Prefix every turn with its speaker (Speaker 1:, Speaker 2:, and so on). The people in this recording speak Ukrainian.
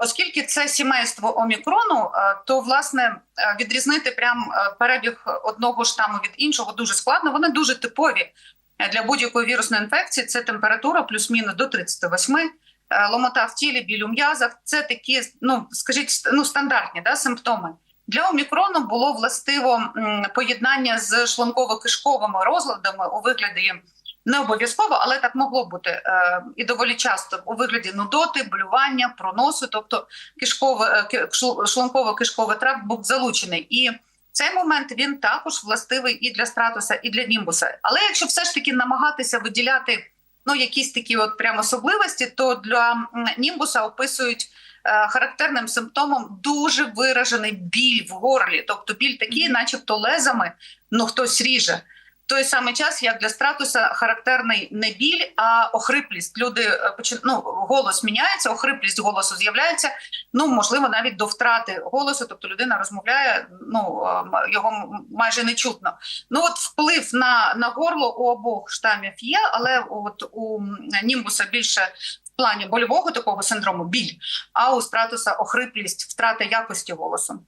Speaker 1: оскільки це сімейство омікрону, е, то власне е, відрізнити прям е, перебіг одного штаму від іншого дуже складно. Вони дуже типові для будь-якої вірусної інфекції. Це температура плюс-мінус до 38, е, ломота в тілі, біль у м'язах. Це такі, ну скажіть, ну стандартні да, симптоми. Для омікрону було властиво поєднання з шлунково-кишковими розладами у вигляді не обов'язково, але так могло бути е, і доволі часто у вигляді нудоти, блювання, проносу, тобто кишкове е, ки- шлунково-кишковий тракт був залучений. І цей момент він також властивий і для стратуса, і для німбуса. Але якщо все ж таки намагатися виділяти ну якісь такі от прям особливості, то для німбуса описують. е, Характерним симптомом дуже виражений біль в горлі, тобто біль такий, начебто лезами, ну хтось ріже. Той самий час, як для стратуса, характерний не біль, а охриплість. Люди е, ну, голос міняється, охриплість голосу з'являється. Ну можливо, навіть до втрати голосу. Тобто людина розмовляє, ну е, його майже не чутно. Ну от вплив на, на горло у обох штамів є, але от у німбуса більше в плані больового такого синдрому біль, а у стратуса охриплість, втрата якості голосу.